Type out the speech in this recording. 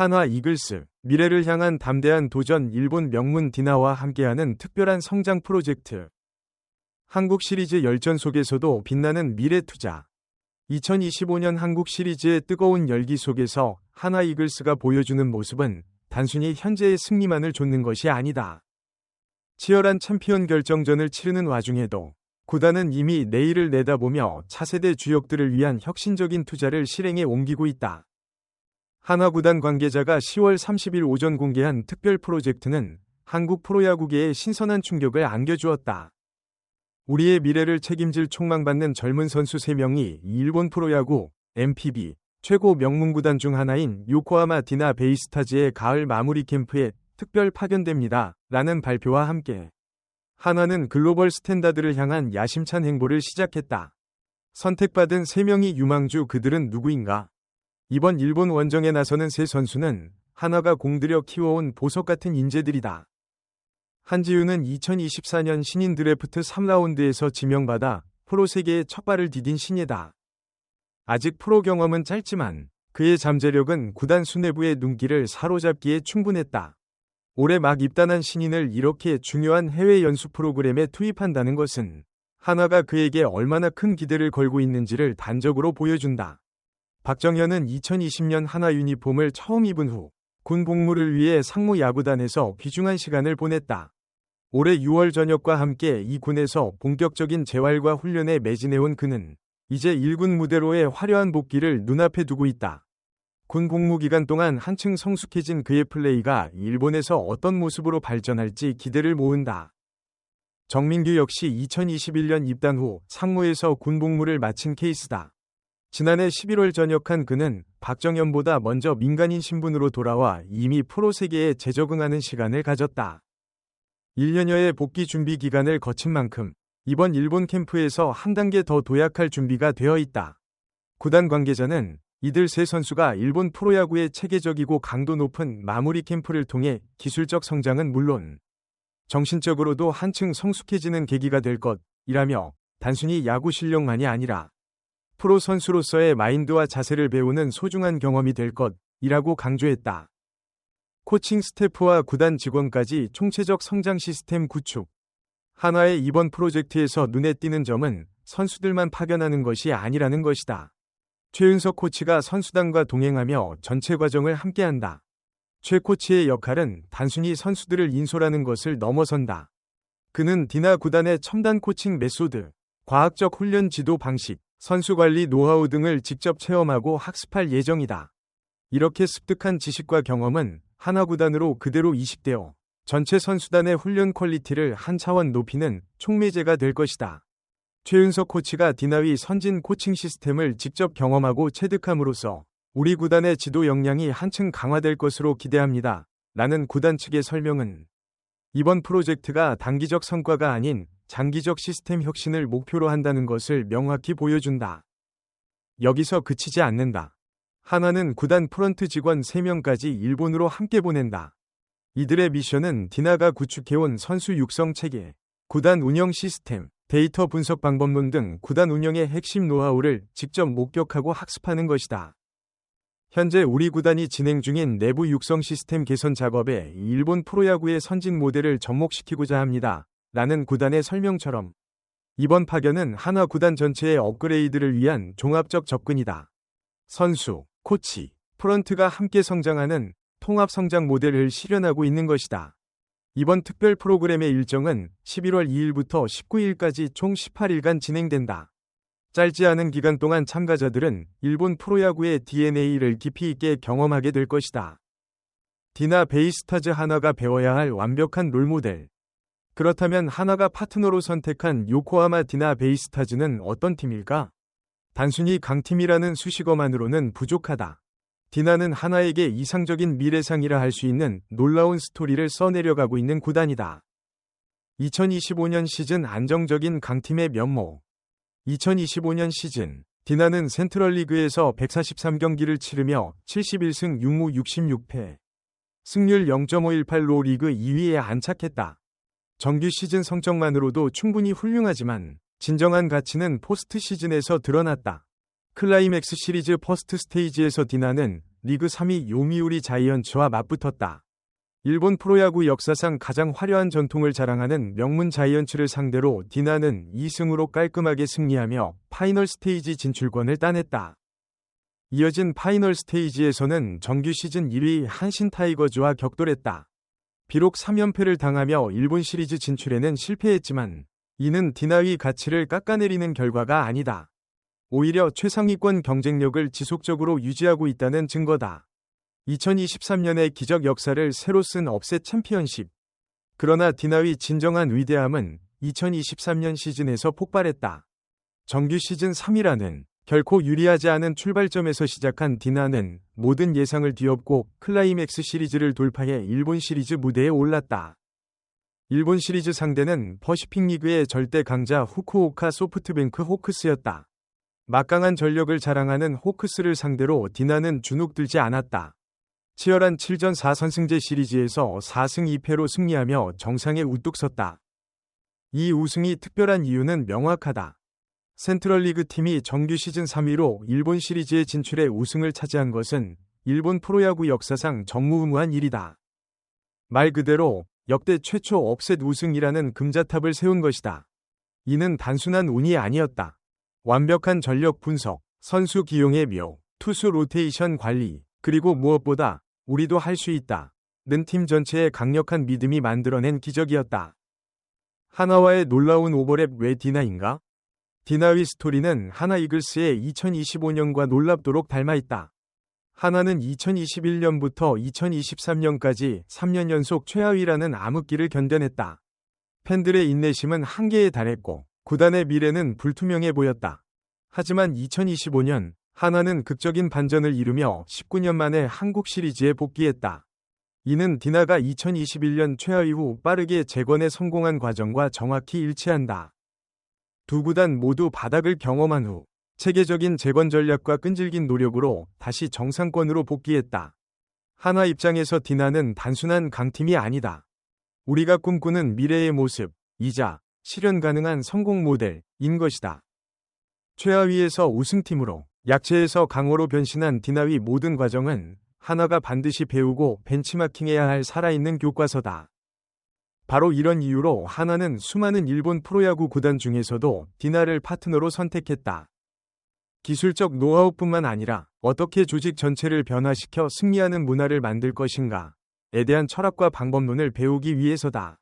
한화 이글스, 미래를 향한 담대한 도전 일본 명문 디나와 함께하는 특별한 성장 프로젝트. 한국 시리즈 열전 속에서도 빛나는 미래 투자. 2025년 한국 시리즈의 뜨거운 열기 속에서 한화 이글스가 보여주는 모습은 단순히 현재의 승리만을 좇는 것이 아니다. 치열한 챔피언 결정전을 치르는 와중에도 구단은 이미 내일을 내다보며 차세대 주역들을 위한 혁신적인 투자를 실행에 옮기고 있다. 한화구단 관계자가 10월 30일 오전 공개한 특별 프로젝트는 한국 프로야구계에 신선한 충격을 안겨주었다. 우리의 미래를 책임질 촉망받는 젊은 선수 3명이 일본 프로야구 MPB 최고 명문구단 중 하나인 요코하마 디나 베이스타즈의 가을 마무리 캠프에 특별 파견됩니다. 라는 발표와 함께 한화는 글로벌 스탠다드를 향한 야심찬 행보를 시작했다. 선택받은 3명이 유망주 그들은 누구인가? 이번 일본 원정에 나서는 세 선수는 한화가 공들여 키워온 보석 같은 인재들이다. 한지우는 2024년 신인 드래프트 3라운드에서 지명받아 프로 세계의 첫 발을 디딘 신예다. 아직 프로 경험은 짧지만 그의 잠재력은 구단 수뇌부의 눈길을 사로잡기에 충분했다. 올해 막 입단한 신인을 이렇게 중요한 해외 연수 프로그램에 투입한다는 것은 한화가 그에게 얼마나 큰 기대를 걸고 있는지를 단적으로 보여준다. 박정현은 2020년 한화 유니폼을 처음 입은 후 군 복무를 위해 상무 야구단에서 귀중한 시간을 보냈다. 올해 6월 전역과 함께 이 군에서 본격적인 재활과 훈련에 매진해온 그는 이제 1군 무대로의 화려한 복귀를 눈앞에 두고 있다. 군 복무 기간 동안 한층 성숙해진 그의 플레이가 일본에서 어떤 모습으로 발전할지 기대를 모은다. 정민규 역시 2021년 입단 후 상무에서 군 복무를 마친 케이스다. 지난해 11월 전역한 그는 박정현보다 먼저 민간인 신분으로 돌아와 이미 프로 세계에 재적응하는 시간을 가졌다. 1년여의 복귀 준비 기간을 거친 만큼 이번 일본 캠프에서 한 단계 더 도약할 준비가 되어 있다. 구단 관계자는 이들 세 선수가 일본 프로야구의 체계적이고 강도 높은 마무리 캠프를 통해 기술적 성장은 물론 정신적으로도 한층 성숙해지는 계기가 될 것이라며 단순히 야구 실력만이 아니라 프로 선수로서의 마인드와 자세를 배우는 소중한 경험이 될 것이라고 강조했다. 코칭 스태프와 구단 직원까지 총체적 성장 시스템 구축. 한화의 이번 프로젝트에서 눈에 띄는 점은 선수들만 파견하는 것이 아니라는 것이다. 최윤석 코치가 선수단과 동행하며 전체 과정을 함께한다. 최 코치의 역할은 단순히 선수들을 인솔하는 것을 넘어선다. 그는 디나 구단의 첨단 코칭 메소드, 과학적 훈련 지도 방식, 선수 관리 노하우 등을 직접 체험하고 학습할 예정이다. 이렇게 습득한 지식과 경험은 하나 구단으로 그대로 이식되어 전체 선수단의 훈련 퀄리티를 한 차원 높이는 촉매제가 될 것이다. 최윤석 코치가 디나위 선진 코칭 시스템을 직접 경험하고 체득함으로써 우리 구단의 지도 역량이 한층 강화될 것으로 기대합니다. 라는 구단 측의 설명은 이번 프로젝트가 단기적 성과가 아닌 장기적 시스템 혁신을 목표로 한다는 것을 명확히 보여준다. 여기서 그치지 않는다. 하나는 구단 프런트 직원 3명까지 일본으로 함께 보낸다. 이들의 미션은 디나가 구축해온 선수 육성 체계, 구단 운영 시스템, 데이터 분석 방법론 등 구단 운영의 핵심 노하우를 직접 목격하고 학습하는 것이다. 현재 우리 구단이 진행 중인 내부 육성 시스템 개선 작업에 일본 프로야구의 선진 모델을 접목시키고자 합니다. 라는 구단의 설명처럼 이번 파견은 하나 구단 전체의 업그레이드를 위한 종합적 접근이다. 선수, 코치, 프런트가 함께 성장하는 통합 성장 모델을 실현하고 있는 것이다. 이번 특별 프로그램의 일정은 11월 2일부터 19일까지 총 18일간 진행된다. 짧지 않은 기간 동안 참가자들은 일본 프로야구의 DNA를 깊이 있게 경험하게 될 것이다. 디나 베이스타즈 하나가 배워야 할 완벽한 롤모델. 그렇다면 하나가 파트너로 선택한 요코하마 디나 베이스타즈는 어떤 팀일까? 단순히 강팀이라는 수식어만으로는 부족하다. 디나는 하나에게 이상적인 미래상이라 할 수 있는 놀라운 스토리를 써내려가고 있는 구단이다. 2025년 시즌 안정적인 강팀의 면모. 2025년 시즌 디나는 센트럴리그에서 143경기를 치르며 71승 6무 66패, 승률 0.518로 리그 2위에 안착했다. 정규 시즌 성적만으로도 충분히 훌륭하지만 진정한 가치는 포스트 시즌에서 드러났다. 클라이맥스 시리즈 퍼스트 스테이지에서 디나는 리그 3위 요미우리 자이언츠와 맞붙었다. 일본 프로야구 역사상 가장 화려한 전통을 자랑하는 명문 자이언츠를 상대로 디나는 2승으로 깔끔하게 승리하며 파이널 스테이지 진출권을 따냈다. 이어진 파이널 스테이지에서는 정규 시즌 1위 한신 타이거즈와 격돌했다. 비록 3연패를 당하며 일본 시리즈 진출에는 실패했지만 이는 디나의 가치를 깎아내리는 결과가 아니다. 오히려 최상위권 경쟁력을 지속적으로 유지하고 있다는 증거다. 2023년의 기적 역사를 새로 쓴 업셋 챔피언십. 그러나 디나의 진정한 위대함은 2023년 시즌에서 폭발했다. 정규 시즌 3위라는 결코 유리하지 않은 출발점에서 시작한 디나는 모든 예상을 뒤엎고 클라이맥스 시리즈를 돌파해 일본 시리즈 무대에 올랐다. 일본 시리즈 상대는 퍼시픽 리그의 절대 강자 후쿠오카 소프트뱅크 호크스였다. 막강한 전력을 자랑하는 호크스를 상대로 디나는 주눅들지 않았다. 치열한 7전 4선승제 시리즈에서 4승 2패로 승리하며 정상에 우뚝 섰다. 이 우승이 특별한 이유는 명확하다. 센트럴리그 팀이 정규 시즌 3위로 일본 시리즈에 진출해 우승을 차지한 것은 일본 프로야구 역사상 전무후무한 일이다. 말 그대로 역대 최초 업셋 우승이라는 금자탑을 세운 것이다. 이는 단순한 운이 아니었다. 완벽한 전력 분석, 선수 기용의 묘, 투수 로테이션 관리, 그리고 무엇보다 우리도 할 수 있다. 는 팀 전체의 강력한 믿음이 만들어낸 기적이었다. 하나와의 놀라운 오버랩 왜 디나인가? 디나의 스토리는 하나 이글스의 2025년과 놀랍도록 닮아있다. 하나는 2021년부터 2023년까지 3년 연속 최하위라는 암흑기를 견뎌냈다. 팬들의 인내심은 한계에 달했고 구단의 미래는 불투명해 보였다. 하지만 2025년 하나는 극적인 반전을 이루며 19년 만에 한국 시리즈에 복귀했다. 이는 디나가 2021년 최하위 후 빠르게 재건에 성공한 과정과 정확히 일치한다. 두 구단 모두 바닥을 경험한 후 체계적인 재건 전략과 끈질긴 노력으로 다시 정상권으로 복귀했다. 하나 입장에서 디나는 단순한 강팀이 아니다. 우리가 꿈꾸는 미래의 모습, 이자 실현 가능한 성공 모델인 것이다. 최하위에서 우승팀으로 약체에서 강호로 변신한 디나위 모든 과정은 하나가 반드시 배우고 벤치마킹해야 할 살아있는 교과서다. 바로 이런 이유로 하나는 수많은 일본 프로야구 구단 중에서도 디나를 파트너로 선택했다. 기술적 노하우뿐만 아니라 어떻게 조직 전체를 변화시켜 승리하는 문화를 만들 것인가에 대한 철학과 방법론을 배우기 위해서다.